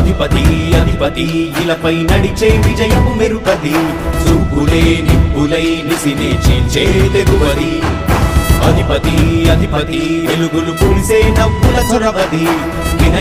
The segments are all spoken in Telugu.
అధిపతి అధిపతి ఇలపై నడిచే విజయము మెరుపతి చూపులే నిప్పులై నిసినే చీల్చే తెగువది. అధిపతి అధిపతి వెలుగులు పులిసే నవ్వుల చొరవది.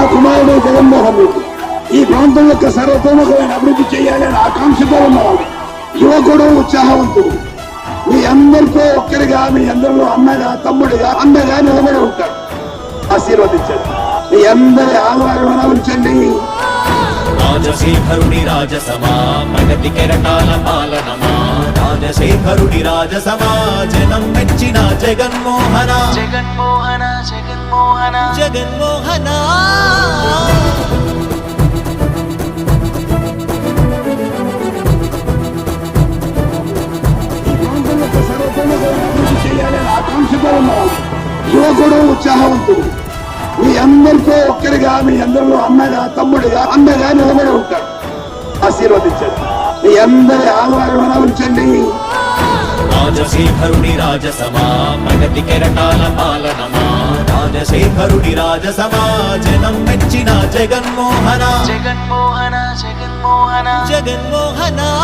నా కుమారుడు జగన్మోహన్ రెడ్డి. ఈ ప్రాంతం యొక్క సర్వతోముఖమైన అభివృద్ధి చేయాలని ఆకాంక్షతో ఉన్నవాడు. యువకుడు ఉత్సాహవంతుడు. మీ అందరితో ఒక్కరిగా మీ అందరిలో అన్నగా తమ్ముడిగా అన్నగా నిలబడి ఉంటాడు. ఆశీర్వదించండి. మీ అందరి ఆదరణ ఉంచండి. రాజశేఖరుడి రాజసమా ప్రగతి కెరటాల పాలనమా? రాజశేఖరుడి రాజసమా జనం మెచ్చిన జగన్మోహన? జగన్మోహన? జగన్మోహన. జగన్మోహన? యువకుడు ఉత్సాహవంతుడు. మీ అందరితో ఒక్కరిగా మీ అందరిలో అన్నగా తమ్ముడిగా అన్నగా నిలబడి ఉంటాడు. ఆశీర్వదించండి. మీ అందరి ఆదరణ ఉంచండి రాజశేఖరుడి రాజసమా ప్రగతి కెరటాల పాలనమా? రాజశేఖరుడి రాజసమా జనం మెచ్చిన జగన్మోహన. జగన్మోహన జగన్మోహన. జగన్మోహన.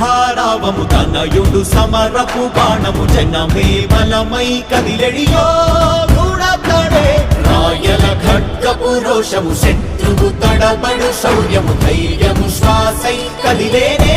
ధారావము తనయుడు సమరపు బాణము జనమే బలమై కదిలెడియో గూడతడే రాయల ఖడ్గపు రోషము శత్రువు తడబడు శౌర్యము ధైర్యము శ్వాసై కదిలేనే.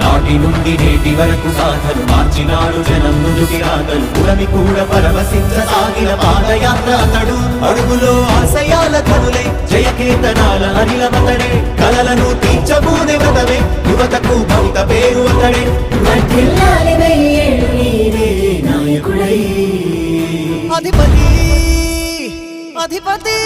నాటి నుండి నేటి వరకు సాధను మార్చినాడు జనం నుదుటి రాగలు పురమి కూడా పరవశించ సాగిన పాదయాత్ర అతడు. అడుగులో ఆశయాల కనులే జయకేతనాల అనిలమతడే కలలను తీర్చబూనే వదవే యువతకు భవిత పేరు అతడే. అధిపతి అధిపతి.